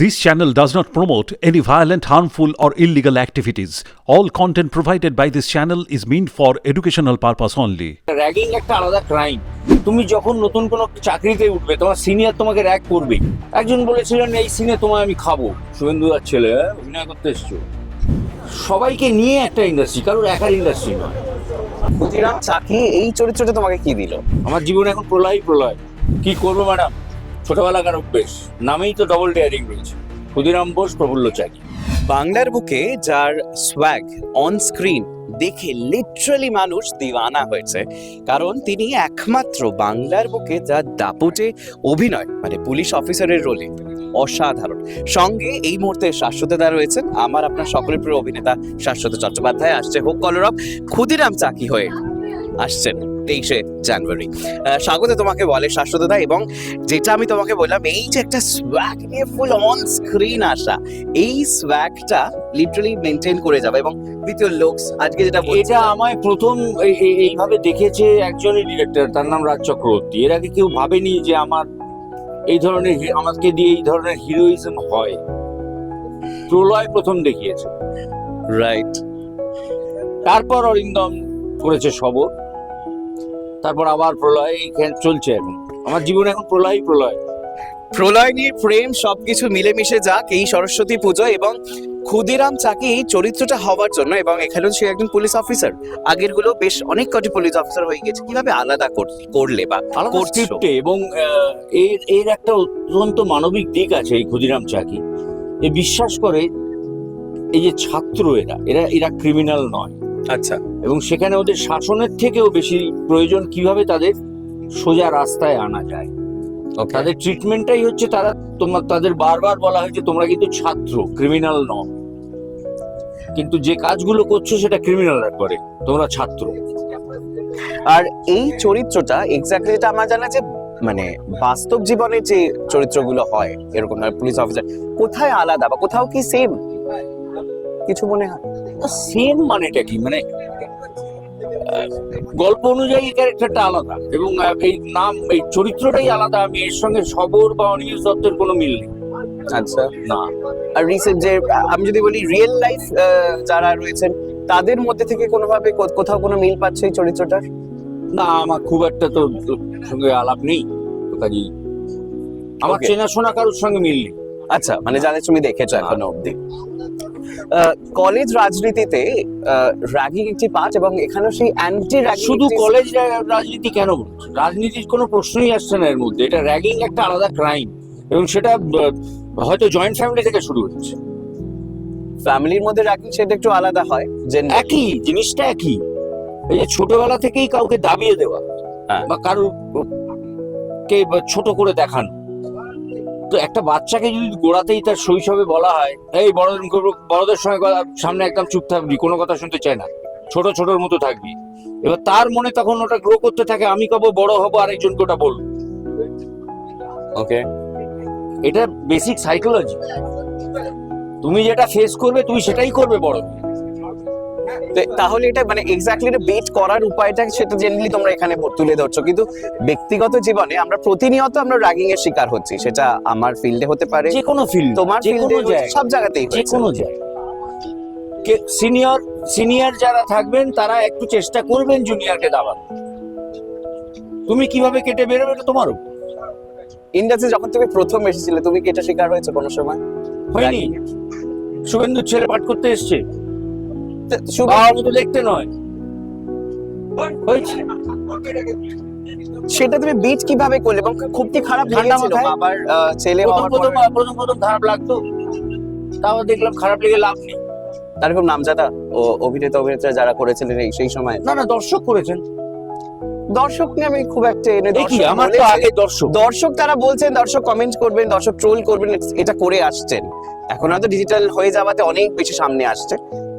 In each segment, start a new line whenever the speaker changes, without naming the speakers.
This channel does not promote any violent, harmful, or illegal activities. All content provided by this channel is meant for educational purpose only.
Ragging একটা আলাদা crime তুমি যখন নতুন কোনো চাকরিতে উঠবে তোমার সিনিয়র তোমাকে র্যাগ করবে। একজন বলেছিলেন এই সিনে তোমায় আমি খাব। শুভেন্দু আর ছেলে হ্যাঁ? অভিনয় করতে এসছো। সবাইকে নিয়ে একটা ইন্ডাস্ট্রি কারোর একার ইন্ডাস্ট্রি নয়।
ক্ষুদিরাম চাকরি এই চরিত্রটা তোমাকে কি দিল?
আমার জীবনে এখন প্রলয় প্রলয় কি করব ম্যাডাম ছোটবেলাকার অভ্যেস, নামেই তো ডবল ডেয়ারিং রয়েছে। ক্ষুদিরাম বোস, প্রফুল্ল চাকি
বাংলার বুকে যার সোয়াগ অন স্ক্রিন দেখে লিটারালি মানুষ দিওয়ানা হয়েছে, কারণ তিনি একমাত্র বাংলার বুকে যার দাপুটে অভিনয় মানে পুলিশ অফিসারের রোলে অসাধারণ। সঙ্গে এই মুহূর্তে শাশ্বতদা রয়েছেন, আমার আপনার সকলের প্রিয় অভিনেতা শাশ্বত চট্টোপাধ্যায়। আসছে হোক কলরব, ক্ষুদিরাম চাকি হয়ে? আসছেন তেইশে জানুয়ারি। স্বাগত তোমাকে বলে শাশ্বতদা এবং যেটা আমি তোমাকে বললাম এই যে একটা সোয়াগ নিয়ে ফুল অন স্ক্রিন আসা এই সোয়াগটা লিটারালি মেনটেন করে যাবে এবং দ্বিতীয় লুকস আজকে যেটা
এটা আমায় প্রথম এই- এই- এইভাবে দেখেছে একজনই ডিরেক্টর তার নাম রাজ চক্রবর্তী। এর আগে কেউ ভাবেনি যে আমার এই ধরনের আমাকে দিয়ে এই ধরনের হিরোইজম হয়। প্রলয় প্রথম দেখিয়েছে।
রাইট
তারপর অরিন্দম করেছে সবর। তারপর আবার প্রলয় চলছে এখন। আমার জীবনে এখন প্রলয়ই প্রলয়।
প্রলয় নিয়ে প্রেম সবকিছু মিলেমিশে যাক এই সরস্বতী পুজো এবং ক্ষুদিরাম চাকি এই চরিত্রটা হওয়ার জন্য এবং এখানেও সে একজন পুলিশ অফিসার আগেরগুলো বেশ অনেক কটি পুলিশ অফিসার হয়ে গেছে কীভাবে আলাদা কর- করলে বা?
স্ক্রিপ্টে এবং এর এর একটা অত্যন্ত মানবিক দিক আছে এই ক্ষুদিরাম চাকি। এ বিশ্বাস করে এই যে ছাত্র এরা এরা এরা ক্রিমিনাল নয়।
আচ্ছা।
এবং সেখানে ওদের শাসনের থেকেও বেশি প্রয়োজন কীভাবে তাদের সোজা রাস্তায় আনা যায়। তাদের ট্রিটমেন্টটাই হচ্ছে তারা তোমার তাদের বারবার বলা হয়েছে তোমরা কিন্তু ছাত্র ক্রিমিনাল ন কিন্তু যে কাজগুলো করছ সেটা ক্রিমিনালরা করে তোমরা ছাত্র।
আর এই চরিত্রটা এক্স্যাক্টলি এটা আমার জানা যে মানে বাস্তব জীবনে যে চরিত্রগুলো হয় এরকম পুলিশ অফিসার কোথায় আলাদা বা কোথাও কি সেম কিছু মনে হয়?
সেম মানেটা কি? মানে গল্প অনুযায়ী ক্যারেক্টারটা আলাদা এবং এই নাম এই চরিত্রটাই আলাদা আমি এর সঙ্গে সবর বা অনিল দত্তের কোনো মিল নেই।
আচ্ছা।
না।
আর রিসেন্ট যে আমি যদি বলি রিয়েল লাইফ যারা রয়েছেন তাদের মধ্যে থেকে কোনোভাবে কোথাও কোনো মিল পাচ্ছে এই চরিত্রটার?
না আমার খুব একটা তো সঙ্গে আলাপ নেই কাজেই আমার. চেনাশোনা কারোর সঙ্গে মিল নেই।
আচ্ছা মানে যাদের তুমি দেখেছ এখনও অব্দি কলেজ রাজনীতিতে র্যাগিং একটি পার্ট এবং এখানেও সেই অ্যান্টি র্যাগিং
শুধু কলেজ রাজনীতি কেন রাজনীতির কোনো প্রশ্নই আসছে না এর মধ্যে। এটা র্যাগিং একটা আলাদা ক্রাইম এবং সেটা হয়তো জয়েন্ট ফ্যামিলি থেকে শুরু হচ্ছে
ফ্যামিলির মধ্যে র্যাগিং সেটা একটু আলাদা হয় যে
একই জিনিসটা একই। এই যে ছোটবেলা থেকেই কাউকে দাবিয়ে দেওয়া
হ্যাঁ।
বা কারোর কে ছোট করে দেখানো। তো একটা বাচ্চাকে যদি গোড়াতেই তার শৈশবে বলা হয় এই বড়দের বড়দের সঙ্গে সামনে একদম চুপ থাকবি কোনো কথা শুনতে চায় না। ছোট ছোটর মতো থাকবি। এবার তার মনে তখন ওটা গ্রো করতে থাকে আমি কবে বড় হব আরেকজনকে ওটা বলব।
ওকে
এটা বেসিক সাইকোলজি তুমি যেটা ফেস করবে তুমি সেটাই করবে বড়।
তাহলে এটা মানে এক্স্যাক্টলি এটা বেট করার উপায়টা সেটা জেনারেলি তোমরা এখানে তুলে ধরছো। কিন্তু ব্যক্তিগত জীবনে আমরা প্রতিনিয়ত আমরা র্যাগিং এর শিকার হচ্ছি সেটা আমার ফিল্ডে হতে পারে
যে কোনো ফিল্ড
তোমার ফিল্ডে সব জায়গাতেই
যে কোনো জায়গায়। সিনিয়র সিনিয়র যারা থাকবেন তারা একটু চেষ্টা করবেন জুনিয়রকে দাবানো তুমি কীভাবে কেটে বেরোবে এটা তোমার
ইন্ডাস্ট্রি যখন তুমি প্রথম এসেছিলে তুমি কি এটা শিকার হয়েছে কোনো সময়?
হয়নি। শুভেন্দুর ছেলে পাঠ করতে এসছে।
তো শুভ-
বাবার মতো দেখতে নয়।
সেটা তুমি বিট কীভাবে করলে? এবং খুব কি খারাপ
ঠান্ডা মাথায়?
বাবার ছেলে
প্রথম প্রথম প্রথম প্রথম খারাপ লাগতো। তাও দেখলাম খারাপ লেগে লাভ নেই।
তার খুব নামজাদা ও অভিনেতা অভিনেত্রী যারা করেছিলেন এই সেই সময়।
না না দর্শক করেছেন।
দর্শক নিয়ে আমি খুব একটা এনে
দেখি আমার তো আগে দর্শক।
দর্শক তারা বলছেন দর্শক কমেন্ট করবেন দর্শক ট্রোল করবেন এটা করে আসছেন। এখন হয়তো ডিজিটাল হয়ে যাওয়াতে অনেক বেশি সামনে আসছে।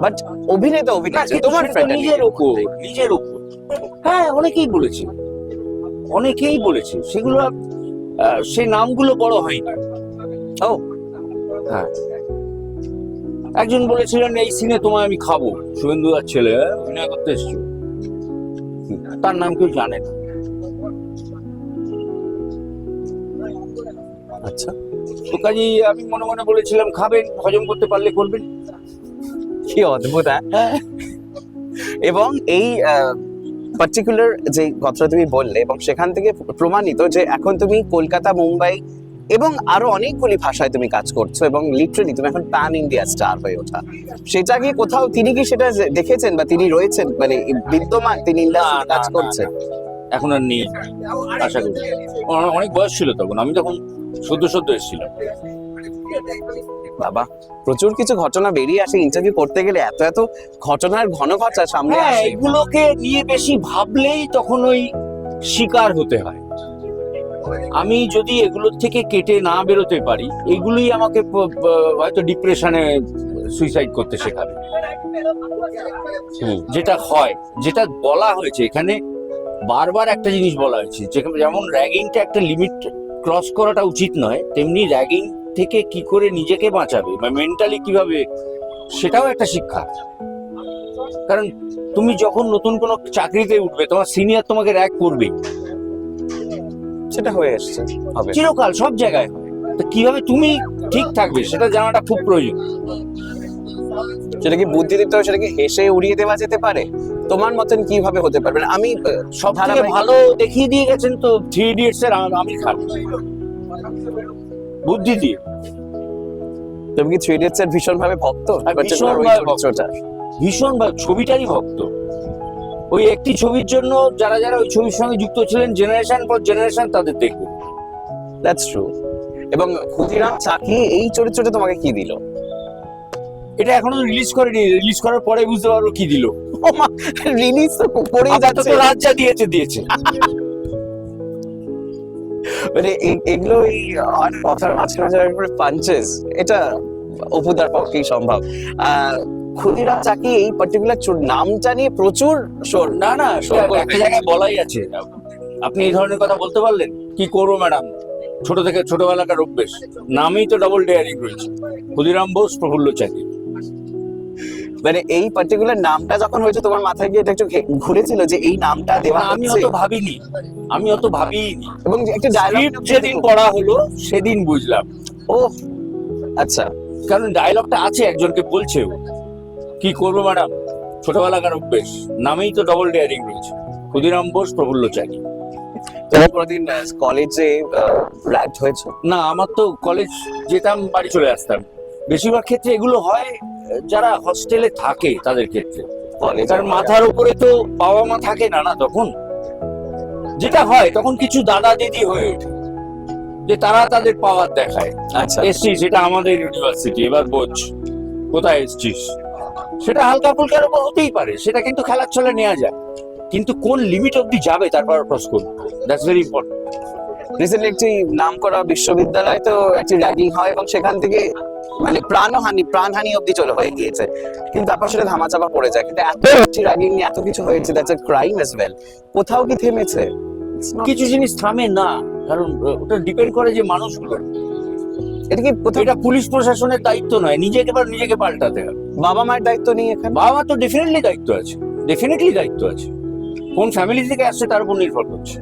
বাট অভিনেতা
না,
অভিনেত্রী তোমার
নিজের উপর নিজের উপর। হ্যাঁ অনেকেই বলেছে। অনেকেই বলেছে। সেগুলো সেই নামগুলো বড় হয়নি।
ও
হ্যাঁ। একজন বলেছিলেন এই সিনে তোমায় আমি খাব। শুভেন্দু আর ছেলে হ্যাঁ, অভিনয় করতে এসছো? তার নাম কেউ জানে না।
আচ্ছা।
তো কাজেই আমি মনে মনে বলেছিলাম খাবেন হজম করতে পারলে করবেন।
কি অদ্ভুত হ্যাঁ? এবং এই পার্টিকুলার যে কথাটা তুমি বললে এবং সেখান থেকে প্রমাণিত যে এখন তুমি কলকাতা মুম্বাই এবং আরও অনেকগুলি ভাষায় তুমি কাজ করছ এবং লিটারালি তুমি এখন প্যান ইন্ডিয়া স্টার হয়ে ওঠা। সেটা কি কোথাও তিনি কি সেটা দেখেছেন বা তিনি রয়েছেন? মানে বিদ্যমান তিনি ইন্ডাস্ট্রি কাজ করছেন
এখন আর নেই আশা করি। অনেক বয়স ছিল তখন আমি তখন সদ্য সদ্য এসেছিলাম।
বাবা প্রচুর কিছু ঘটনা বেরিয়ে আসে ইন্টারভিউ করতে গেলে এত এত ঘটনার ঘন ঘটা সামনে
হ্যাঁ
আসে।
এগুলোকে নিয়ে বেশি ভাবলেই তখন ওই শিকার হতে হয়। আমি যদি এগুলোর থেকে কেটে না বেরোতে পারি এগুলোই আমাকে হয়তো ডিপ্রেশনে সুইসাইড করতে শেখাবে। যেটা হয় যেটা বলা হয়েছে এখানে বারবার একটা জিনিস বলা হয়েছে যেমন র্যাগিংটা একটা লিমিট ক্রস করাটা উচিত নয় তেমনি র্যাগিং থেকে কি করে নিজেকে বাঁচাবে বা মেন্টালি কীভাবে সেটাও একটা শিক্ষা। কারণ তুমি যখন নতুন কোনো চাকরিতে উঠবে তোমার সিনিয়র তোমাকে র্যাক করবে।
সেটা হয়ে এসছে হবে।
চিরকাল সব জায়গায় তো কীভাবে তুমি ঠিক থাকবে সেটা জানাটা খুব প্রয়োজন।
সেটা কি বুদ্ধি দিতে হবে? সেটা কি হেসে উড়িয়ে দেওয়া যেতে পারে? তোমার মতন কীভাবে হতে পারবে? না আমি
সব ভালো দেখিয়ে দিয়ে গেছেন তো থ্রি ইডিয়টস এর আম- আমির খান। বুদ্ধি দিয়ে।
তুমি কি থ্রি ইডিয়টস এর ভীষণ ভাবে ভক্ত
ভীষণ
ওই
ভাবে ছবিটারই ভক্ত। ওই একটি ছবির জন্য যারা যারা ওই ছবির সঙ্গে যুক্ত ছিলেন জেনারেশন পর জেনারেশন তাদের দেখবে।
That's true. এবং ক্ষুদিরাম চাকি এই চরিত্রটা তোমাকে কি দিল?
এটা এখনও রিলিজ করেনি। রিলিজ করার পরে বুঝতে পারব কি দিল।
রিলিজ তো করেই যাচ্ছে।
রাত যা দিয়েছে দিয়েছে।
মানে এগুলো এই আর কথার মাঝে মাঝে পাঞ্চেস এটা অপুদার পক্ষেই সম্ভব। ক্ষুদিরাম চাকি এই পার্টিকুলার নামটা নিয়ে প্রচুর শোর
না না একটা জায়গায় বলাই আছে। আপনি এই ধরনের কথা বলতে পারলেন? কি করব ম্যাডাম? ছোট থেকে ছোটবেলাকার অভ্যেস। নামেই তো ডবল ডেয়ারিং রয়েছে। ক্ষুদিরাম বোস, প্রফুল্ল চাকরি
মানে এই পার্টিকুলার নামটা যখন হয়েছে তোমার মাথায় গিয়ে এটা একটু ঘুরেছিল যে এই নামটা দেওয়া
আমি অত ভাবিনি। আমি অত ভাবিনি
এবং একটা ডায়লগ
যেদিন পড়া হলো সেদিন বুঝলাম।
ও আচ্ছা।
কারণ ডায়লগটা আছে একজনকে বলছে কি করব ম্যাডাম ছোটবেলাকার অভ্যেস। নামেই তো ডবল ডেয়ারিং রয়েছে। ক্ষুদিরাম বোস প্রফুল্ল
তুমি কোনোদিন কলেজে র্যাঙ্ক হয়েছে?
না আমার তো কলেজ যেতাম বাড়ি চলে আসতাম। বেশিরভাগ ক্ষেত্রে এগুলো হয় যারা হস্টেলে থাকে তাদের ক্ষেত্রে। তার মাথার উপরে তো বাবা মা থাকে না না তখন? যেটা হয় তখন কিছু দাদা দিদি হয়ে ওঠে। যে তারা তাদের পাওয়ার দেখায়।
আচ্ছা।
এসছিস এটা আমাদের ইউনিভার্সিটি এবার বোঝ কোথায় এসছিস? সেটা হালকা ফুলকার উপর হতেই পারে সেটা কিন্তু খেলার ছলে নেওয়া যায়। কিন্তু কোন লিমিট অবধি যাবে তারপর ক্রস করবে দ্যাটস ভেরি ইম্পর্টেন্ট
রিসেন্টলি একটি নাম করা বিশ্ববিদ্যালয় তো একটি র্যাগিং হয় এবং সেখান থেকে মানে প্রাণহানি প্রাণহানি অব্দি চলে হয়ে গিয়েছে। কিন্তু তারপর সেটা ধামাচাপা পড়ে যায়। কিন্তু এত র্যাগিং নিয়ে এত কিছু হয়েছে that's a crime as well কোথাও কি থেমেছে?
কিছু জিনিস থামে না। কারণ ওটা ডিপেন্ড করে যে মানুষগুলো।
এটা কি
এটা পুলিশ প্রশাসনের দায়িত্ব নয়। নিজেকে এবার নিজেকে পাল্টাতে হবে।
বাবা মায়ের দায়িত্ব নেই এখানে?
বাবা মা তো ডেফিনেটলি দায়িত্ব আছে। ডেফিনেটলি দায়িত্ব আছে। কোন ফ্যামিলি থেকে আসছে তার উপর নির্ভর করছে।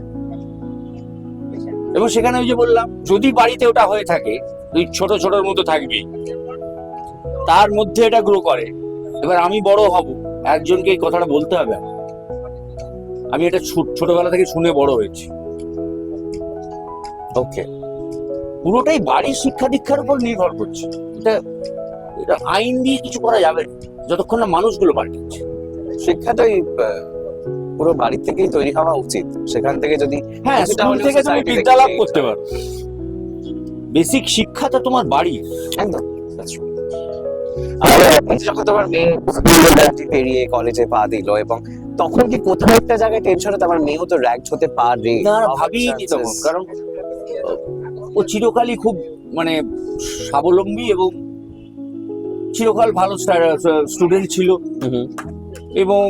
এবং সেখানে ওই যে বললাম যদি বাড়িতে ওটা হয়ে থাকে তুই ছোট ছোটর মতো থাকবি। তার মধ্যে এটা গ্রো করে। এবার আমি বড় হব। একজনকে এই কথাটা বলতে হবে আমি এটা ছোটবেলা থেকে শুনে বড় হয়েছি।
ওকে
পুরোটাই বাড়ির শিক্ষা দীক্ষার উপর নির্ভর করছে। এটা এটা আইন দিয়ে কিছু করা যাবে না। যতক্ষণ না মানুষগুলো পাল্টাচ্ছে।
শিক্ষাটাই পুরো বাড়ি থেকেই তৈরি হওয়া উচিত। সেখান থেকে যদি
হ্যাঁ স্কুল থেকে তুমি
society
বিদ্যা লাভ করতে পারো। বেসিক শিক্ষাটা তোমার বাড়ি
একদম এই যে যখন তোমার মেয়ে পেরিয়ে কলেজে পা দিল এবং তখন কি কোথাও একটা জায়গায় টেনশন হতো? আমার মেয়েও তো র্যাঙ্ক হতে পারে।
না ভাবিনি তখন। কারণ ও চিরকালই খুব মানে স্বাবলম্বী এবং চিরকাল ভালো স্টুডেন্ট ছিল। এবং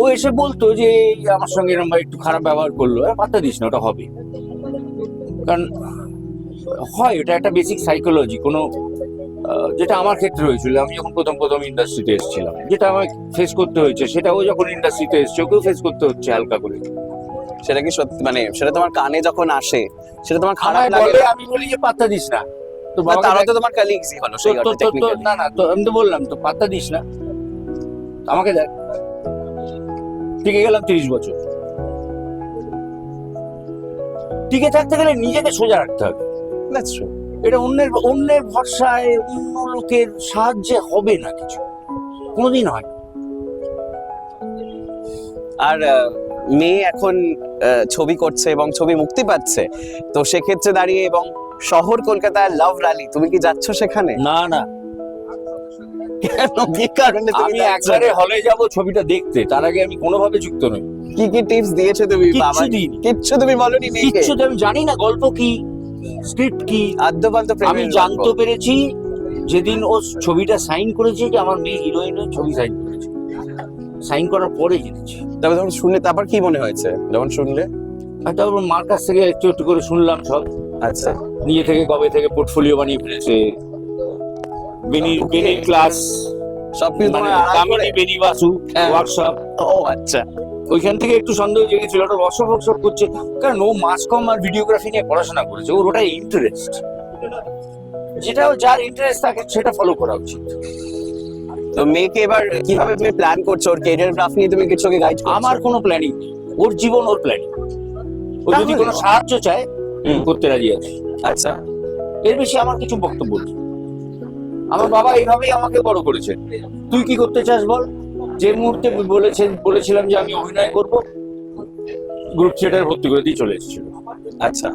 ও এসে বলতো যে আমার সঙ্গে এরকম একটু খারাপ ব্যবহার করল। পাত্তা দিস না ওটা হবে। কারণ হয় এটা একটা বেসিক সাইকোলজি কোনো যেটা আমার ক্ষেত্রে হয়েছিল। আমি যখন প্রথম প্রথম ইন্ডাস্ট্রিতে এসেছিলাম যেটা আমাকে ফেস করতে হয়েছে সেটাও যখন ইন্ডাস্ট্রিতে এসছে ওকেও ফেস করতে হচ্ছে হালকা করে।
সেটা কি সত্যি? মানে সেটা তোমার কানে যখন আসে সেটা তোমার খারাপ লাগে?
আমি বলি যে পাত্তা দিস না। তো
তারা তো তোমার কালিগসই হলো সেই অর্থে
না না তো আমি তো বললাম তো পাত্তা দিস না। আমাকে দেখ। টিকে গেলাম তিরিশ বছর। টিকে থাকতে গেলে নিজেকে সোজা রাখতে হবে।
দ্যাটস
এটা অন্যের অন্যের ভরসায় অন্য লোকের সাহায্যে হবে না কিছু। কোনোদিন হয়
আর মেয়ে এখন ছবি করছে এবং ছবি মুক্তি পাচ্ছে। তো সেক্ষেত্রে দাঁড়িয়ে এবং শহর কলকাতায় লাভ র্যালি তুমি কি যাচ্ছ সেখানে?
না না। আমি একবারে হলে যাব ছবিটা দেখতে তার আগে আমি কোনোভাবে যুক্ত নই।
কি কি টিপস দিয়েছ তুমি
কিচ্ছু
বাবা
দিইনি।
কিচ্ছু তুমি বলনি
কিচ্ছু আমি জানি না গল্প কি? স্ক্রিপ্ট কি?
আদ্যপান্ত
আমি জানতে পেরেছি যেদিন ও ছবিটা সাইন করেছে যে আমার মেয়ে হিরোইনের ছবি সাইন করেছে। সাইন করার পরে জেনেছি।
তবে যখন শুনলে তারপর কি মনে হয়েছে যখন শুনলে?
আর তারপর মার কাছ থেকে একটু একটু করে শুনলাম সব।
আচ্ছা।
নিজে থেকে কবে থেকে পোর্টফোলিও বানিয়ে ফেলেছে। বেনি
Okay.
বেনি ক্লাস
সবকিছু
মানে
তোমার আড়াল
বেনি বাসু
হ্যাঁ।
ওয়ার্কশপ
ও আচ্ছা।
ওইখান থেকে একটু সন্দেহ জেগেছিল ওটা ওয়ার্কশপ ওয়ার্কশপ করছে। কারণ ও মাস কম আর ভিডিওগ্রাফি নিয়ে পড়াশোনা করেছে ওর ওটাই ইন্টারেস্ট যেটা যার ইন্টারেস্ট থাকে সেটা ফলো করা উচিত।
তো মেয়েকে এবার কীভাবে তুমি প্ল্যান করছ ওর ক্যারিয়ার গ্রাফ নিয়ে? তুমি কিছু গাইড
আমার কোনো প্ল্যানিং ওর জীবন ওর প্ল্যানিং ও যদি কোনো সাহায্য চায়। করতে রাজি আছে।
আচ্ছা।
এর বেশি আমার কিছু বক্তব্য নেই। আমার বাবা এইভাবেই আমাকে বড় করেছে। তুই কি করতে চাস বল? যে মুহূর্তে বলেছেন বলেছিলাম যে আমি অভিনয় করব গ্রুপ থিয়েটার ভর্তি করে দিয়ে চলে এসেছিল।
আচ্ছা।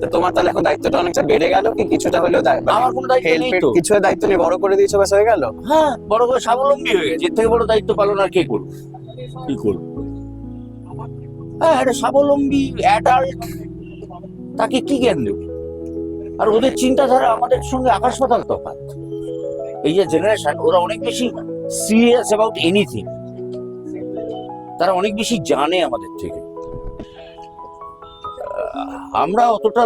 তো তোমার তাহলে এখন দায়িত্বটা অনেকটা বেড়ে গেল কি? কিছুটা হলেও দায়-
আমার কোনো দায়িত্ব নেই তো।
কিছু দায়িত্ব নিয়ে বড় করে দিয়েছ বাস হয়ে গেল?
হ্যাঁ বড় করে স্বাবলম্বী হয়ে গেছে। এর থেকে বড় দায়িত্ব পালন আর কে করবে? কি করবে? হ্যাঁ একটা স্বাবলম্বী অ্যাডাল্ট তাকে কি জ্ঞান দেবে? আর ওদের চিন্তাধারা আমাদের সঙ্গে আকাশ পাতাল তফাৎ। এই যে জেনারেশন ওরা অনেক বেশি সিরিয়াস অ্যাবাউট এনিথিং তারা অনেক বেশি জানে আমাদের থেকে। আমরা অতটা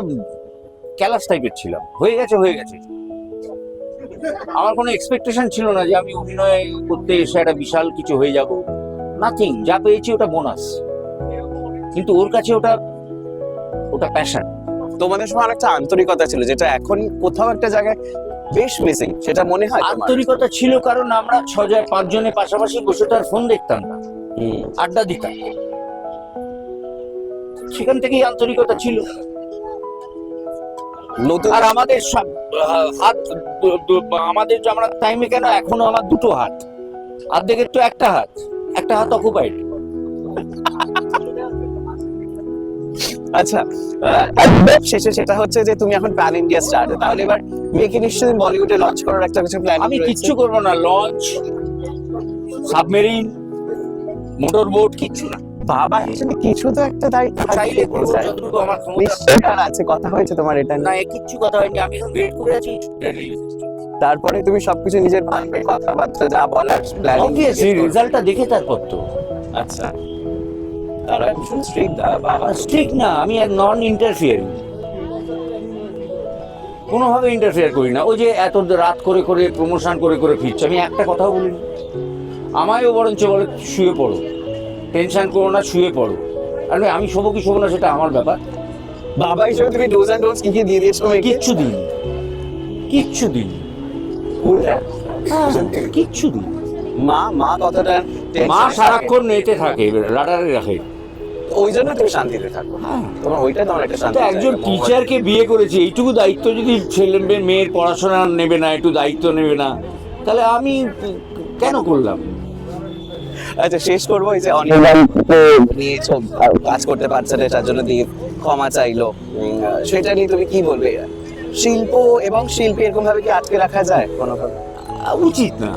ক্যালাস টাইপের ছিলাম। হয়ে গেছে হয়ে গেছে। আমার কোনো এক্সপেকটেশন ছিল না যে আমি অভিনয় করতে এসে একটা বিশাল কিছু হয়ে যাব। নাথিং যা পেয়েছি ওটা বোনাস কিন্তু ওর কাছে ওটা ওটা প্যাশন
তোমাদের সময় অনেকটা আন্তরিকতা ছিল, যেটা এখন কোথাও একটা জায়গায় বেশ মিসিং সেটা মনে হয়
আন্তরিকতা ছিল কারণ আমরা পাঁচজনের পাশাপাশি বসে তার ফোন দেখতাম না। আড্ডা দিতাম। সেখান থেকেই আন্তরিকতা ছিল।
নতুন
আর আমাদের সব হাত আমাদের যে আমরা টাইমে কেন এখনও আমার দুটো হাত? অর্ধেকের তো একটা হাত। একটা হাত অকুপাইড
আচ্ছা শেষে সেটা হচ্ছে যে তুমি এখন প্যান ইন্ডিয়া স্টার তাহলে এবার মেয়েকে নিশ্চয়ই বলিউডে লঞ্চ করার একটা কিছু প্ল্যান
আমি কিচ্ছু করব না লঞ্চ সাবমেরিন মোটর বোট কিচ্ছু না।
বাবা হিসেবে কিছু তো একটা দায়িত্ব
চাইলে। যতটুকু আমার ক্ষমতা।
আর আছে কথা হয়েছে তোমার এটা
না কিচ্ছু কথা হয়নি আমি ওয়েট করে আছি।
তারপরে তুমি সবকিছু নিজের কথাবার্তা যা বলার প্ল্যানিং
রেজাল্টটা দেখে তারপর তো।
আচ্ছা। তারা ভীষণ বাবা।
স্ট্রিক্ট না আমি এক নন ইন্টারফিয়ারিং কোনোভাবে ইন্টারফেয়ার করি না। ওই যে এত রাত করে করে প্রমোশন করে করে ফিরছে আমি একটা কথাও বলিনি। আমায়ও বরঞ্চ বলে শুয়ে পড়ো। টেনশন করো না শুয়ে পড়ো। আর আমি শোবো কি শোবো না সেটা আমার ব্যাপার।
বাবা হিসেবে তুমি ডোজ অ্যান্ড ডোজ কি কি দিয়ে দিয়েছ
কিচ্ছু দিন কিচ্ছু দিন হ্যাঁ, কিচ্ছু দিন
মা মা tension
মা সারাক্ষণ নেটে থাকে রাডারে রাখে।
ওই জন্য তুমি শান্তিতে থাকো।
হ্যাঁ।
তোমার ওইটা তোমার একটা শান্তি
একজন টিচারকে বিয়ে করেছে এইটুকু দায়িত্ব যদি ছেলে মেয়ে- মেয়ের পড়াশোনা নেবে না একটু দায়িত্ব নেবে না তাহলে আমি কেন করলাম?
আচ্ছা শেষ করব এই যে নিয়েছো কাজ করতে পারছে না তার জন্য দিয়ে ক্ষমা চাইলো। সেটা নিয়ে তুমি কি বলবে? শিল্প এবং শিল্পী এরকম ভাবে কি আটকে রাখা যায় কোনোভাবে?
উচিত না।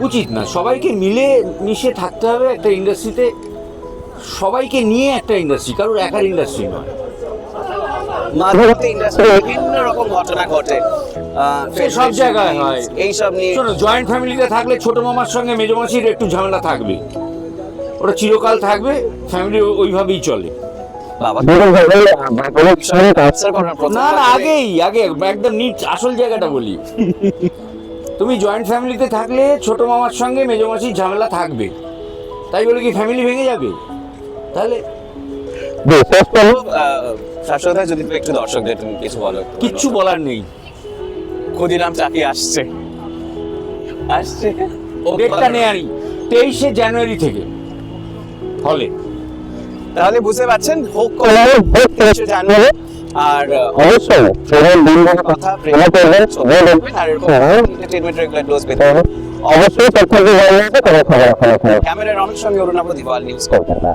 উচিত না। সবাইকে মিলে মিশে থাকতে হবে একটা ইন্ডাস্ট্রিতে সবাইকে নিয়ে একটা ইন্ডাস্ট্রি কারোর একার ইন্ডাস্ট্রি নয়।
ইন্ডাস্ট্রি বিভিন্ন রকম ঘটনা ঘটে।
সে সব জায়গায় হয়।
এইসব নিয়ে।
শোনো জয়েন্ট ফ্যামিলিতে থাকলে ছোট মামার সঙ্গে মেজো মাসির একটু ঝামেলা থাকবে। ওটা চিরকাল থাকবে ফ্যামিলি ওইভাবেই চলে। না না আগেই আগে একদম নিট আসল জায়গাটা বলি। তুমি জয়েন্ট ফ্যামিলিতে থাকলে ছোট মামার সঙ্গে মেজো মাসির ঝামেলা থাকবে। তাই বলে কি ফ্যামিলি ভেঙে যাবে? তাহলে
শাশ্বতা যদি একটু দর্শকদের তুমি কিছু বলো।
কিচ্ছু বলার নেই।
ক্ষুদিরাম চাকি আসছে। আসছে?
ডেটটা নেয়ারি তেইশে জানুয়ারি থেকে। হলে।
তাহলে বুঝতে পারছেন হোক কিছু জানবে আর
অবশ্যই। সেখানে দিনগুলোর
কথা প্রেম
করবেন
ছবি দেখবেন আর এরকম এন্টারটেইনমেন্ট রেগুলার ডোজ পেতে হবে
অবশ্যই। তথ্য ভালো লাগে তবে খবর খবর খবর
ক্যামেরা সঙ্গে অরুণাভ দিওয়াল নিউজ
না।